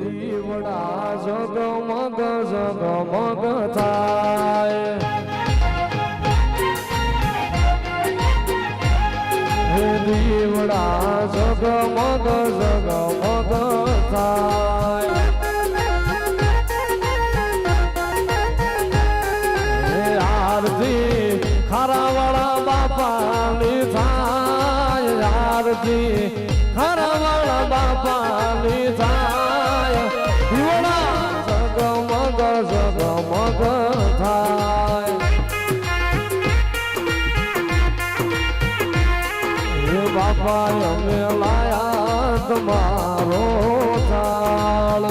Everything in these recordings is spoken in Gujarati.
દીવડા જગમગ જગમગ થાય. હે દીવડા જગમગ જગમગ થાય. હે આરતી ખરાવાળા બાપાની થાય. આરતી ખરાવાળા બાપાની થાય. બાપા અમે લાયા તમારો થાળ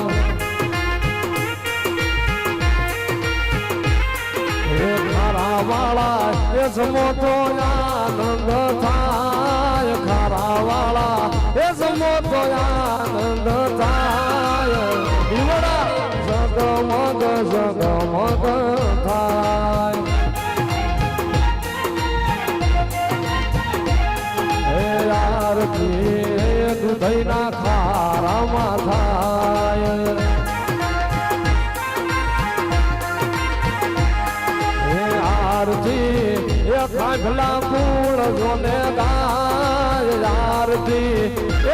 હે ખારા વાળા, એ સમોતો આનંદ થાય ખારા એ સમોતો આનંદ દૂધઈના ખારામાં થાય હે આરતી, એ ખાગલા કુળ જોને ગાય આરતી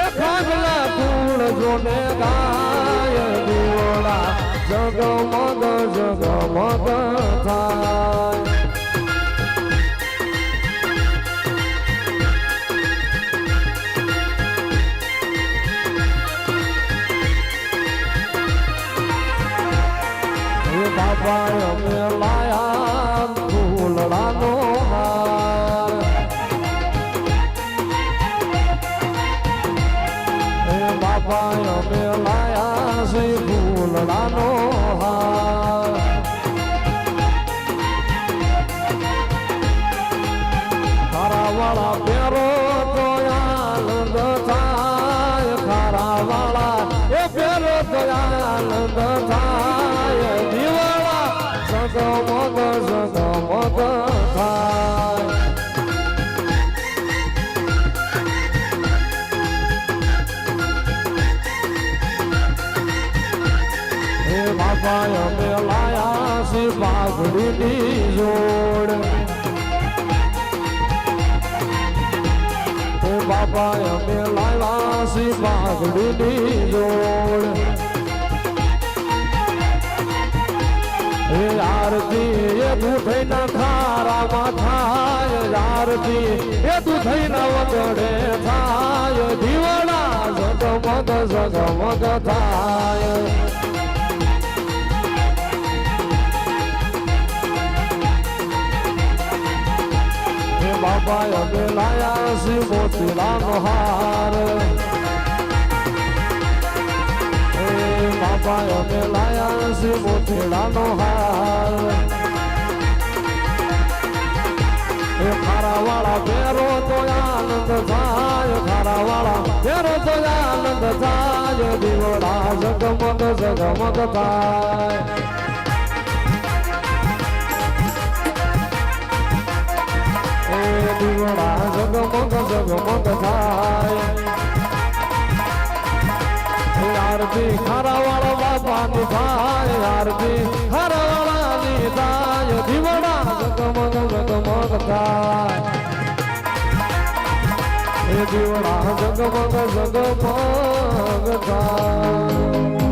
એ ખાગલા કુળ જોને ગાય થાય. બાબા અમે લાયા ફૂલડાનો હાર હે બાબા અમે લાયા છે ફૂલડાનો હાર ખારા વાળા પેરો તો આનંદ થાય ખારા વાળા એ પેરો તો આનંદ થાય બાપા અમે લાયા છે પાઘડીની જોડ. હે બાપા અમે લાયા છે પાઘડીની જોડ. હે આરતી એ તું થઈને ખારા માથાય આરતી એ તું થઈને વગડે થાય. દીવાના જગમગ જગમગ થાય. બાબા અમે લાયા છે મોતીલાનો હાર બાબા અમે લાયા છે મોતીલાનો હાર. હે ખારા વાળા પેરો તો આનંદ થાય ખારા વાળા પેરો તો આનંદ થાય. દીવડા જગમગ જગમગ થાય. જગમગ થાય આરતી ખારા વાળા બાપાની થાય આરતી ખારા વાળાની થાય દીવડા જગમગ જગમગ થાય દીવડા જગમગ જગમગ થાય